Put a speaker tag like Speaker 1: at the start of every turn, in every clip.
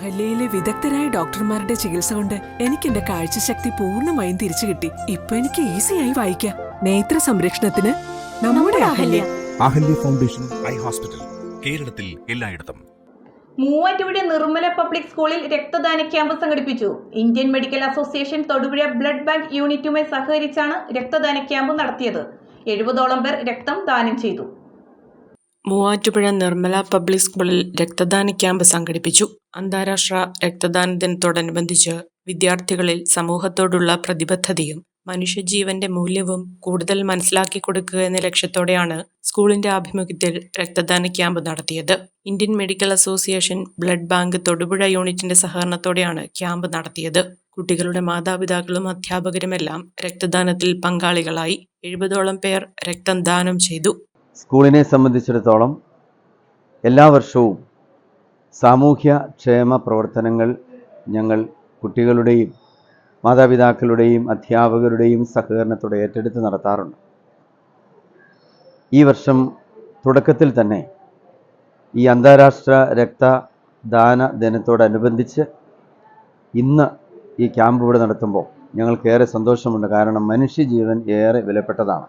Speaker 1: അഹല്യയിലെ വിദഗ്ധരായ ഡോക്ടർമാരുടെ ചികിത്സ കൊണ്ട് എനിക്ക് എന്റെ കാഴ്ചശക്തി പൂർണമായും തിരിച്ചു കിട്ടി. ഇപ്പൊ എനിക്ക് ഈസിയായി വായിക്കാം. നേത്ര സംരക്ഷണത്തിന് നമ്മുടെ Ahalya.
Speaker 2: Ahalya foundation eye hospital കേരളത്തിൽ എല്ലായിടത്തും.
Speaker 3: മൂവാറ്റുപുഴ നിർമ്മല പബ്ലിക് സ്കൂളിൽ രക്തദാന ക്യാമ്പ് സംഘടിപ്പിച്ചു. Indian medical association Thodupuzha blood bank യൂണിറ്റുമായി സഹകരിച്ചാണ് രക്തദാന ക്യാമ്പ് നടത്തിയത്. എഴുപതോളം പേർ രക്തം ദാനം ചെയ്തു.
Speaker 4: മൂവാറ്റുപുഴ നിർമ്മല പബ്ലിക് സ്കൂളിൽ രക്തദാന ക്യാമ്പ് സംഘടിപ്പിച്ചു. അന്താരാഷ്ട്ര രക്തദാന ദിനത്തോടനുബന്ധിച്ച് വിദ്യാർത്ഥികളിൽ സമൂഹത്തോടുള്ള പ്രതിബദ്ധതയും മനുഷ്യജീവന്റെ മൂല്യവും കൂടുതൽ മനസ്സിലാക്കി കൊടുക്കുക എന്ന ലക്ഷ്യത്തോടെയാണ് സ്കൂളിന്റെ ആഭിമുഖ്യത്തിൽ രക്തദാന ക്യാമ്പ് നടത്തിയത്. Indian medical association blood bank Thodupuzha യൂണിറ്റിന്റെ സഹകരണത്തോടെയാണ് ക്യാമ്പ് നടത്തിയത്. കുട്ടികളുടെ മാതാപിതാക്കളും അധ്യാപകരുമെല്ലാം രക്തദാനത്തിൽ പങ്കാളികളായി. എഴുപതോളം പേർ രക്തം ദാനം ചെയ്തു.
Speaker 5: സ്കൂളിനെ സംബന്ധിച്ചിടത്തോളം എല്ലാ വർഷവും സാമൂഹ്യ ക്ഷേമ പ്രവർത്തനങ്ങൾ ഞങ്ങൾ കുട്ടികളുടെയും മാതാപിതാക്കളുടെയും അധ്യാപകരുടെയും സഹകരണത്തോടെ ഏറ്റെടുത്ത് നടത്താറുണ്ട്. ഈ വർഷം തുടക്കത്തിൽ തന്നെ ഈ അന്താരാഷ്ട്ര രക്തദാന ദിനത്തോടനുബന്ധിച്ച് ഇന്ന് ഈ ക്യാമ്പ് ഇവിടെ നടത്തുമ്പോൾ ഞങ്ങൾക്കേറെ സന്തോഷമുണ്ട്. കാരണം മനുഷ്യജീവൻ ഏറെ വിലപ്പെട്ടതാണ്.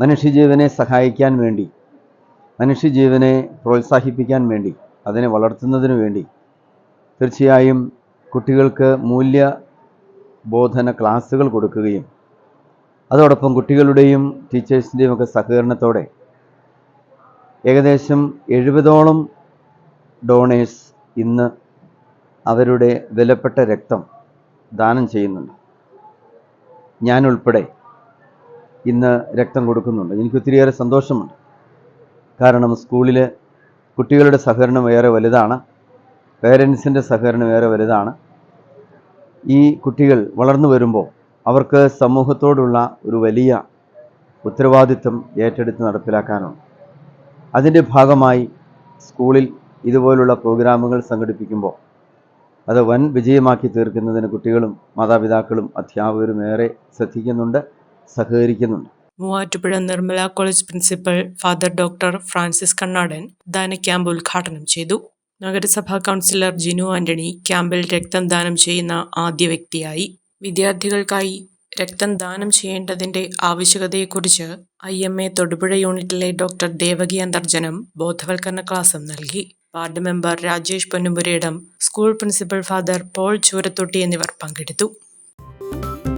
Speaker 5: മനുഷ്യജീവനെ സഹായിക്കാൻ വേണ്ടി മനുഷ്യജീവനെ പ്രോത്സാഹിപ്പിക്കാൻ വേണ്ടി അതിനെ വളർത്തുന്നതിന് വേണ്ടി തീർച്ചയായും കുട്ടികൾക്ക് മൂല്യ ബോധന ക്ലാസ്സുകൾ കൊടുക്കുകയും അതോടൊപ്പം കുട്ടികളുടെയും ടീച്ചേഴ്സിന്റെയും ഒക്കെ സഹകരണത്തോടെ ഏകദേശം എഴുപതോളം ഡോണേഴ്സ് ഇന്ന് അവരുടെ വിലപ്പെട്ട രക്തം ദാനം ചെയ്യുന്നുണ്ട്. ഞാനുൾപ്പെടെ ഇന്ന് രക്തം കൊടുക്കുന്നുണ്ട്. എനിക്ക് ഒത്തിരിയേറെ സന്തോഷമുണ്ട്. കാരണം സ്കൂളിൽ കുട്ടികളുടെ സഹകരണം ഏറെ വലുതാണ്. പേരൻസിന്റെ സഹകരണം ഏറെ വലുതാണ്. ഈ കുട്ടികൾ വളർന്നു വരുമ്പോൾ അവർക്ക് സമൂഹത്തോടുള്ള ഒരു വലിയ ഉത്തരവാദിത്വം ഏറ്റെടുത്ത് നടപ്പിലാക്കാനുണ്ട്. അതിന്റെ ഭാഗമായി സ്കൂളിൽ ഇതുപോലുള്ള പ്രോഗ്രാമുകൾ സംഘടിപ്പിക്കുമ്പോൾ അത് വൻ വിജയമാക്കി തീർക്കുന്നതിന് കുട്ടികളും മാതാപിതാക്കളും അധ്യാപകരും ഏറെ ശ്രദ്ധിക്കുന്നുണ്ട്. സഹകരിക്കുന്നുണ്ട്.
Speaker 4: Muvattupuzha Nirmala college principal father doctor Francis Kannadan ദാന ക്യാമ്പ് ഉദ്ഘാടനം ചെയ്തു. നഗരസഭാ കൗൺസിലർ ജിനു ആന്റണി ക്യാമ്പിൽ രക്തം ദാനം ചെയ്യുന്ന ആദ്യ വ്യക്തിയായി. വിദ്യാർത്ഥികൾക്കായി രക്തം ദാനം ചെയ്യേണ്ടതിന്റെ ആവശ്യകതയെക്കുറിച്ച് ഐ എം എ തൊടുപുഴ യൂണിറ്റിലെ ഡോക്ടർ ദേവകി അന്തർജനം ബോധവൽക്കരണ ക്ലാസും നൽകി. Ward member Rajesh Ponnumurayidam school principal father Paul Choorathotti എന്നിവർ പങ്കെടുത്തു.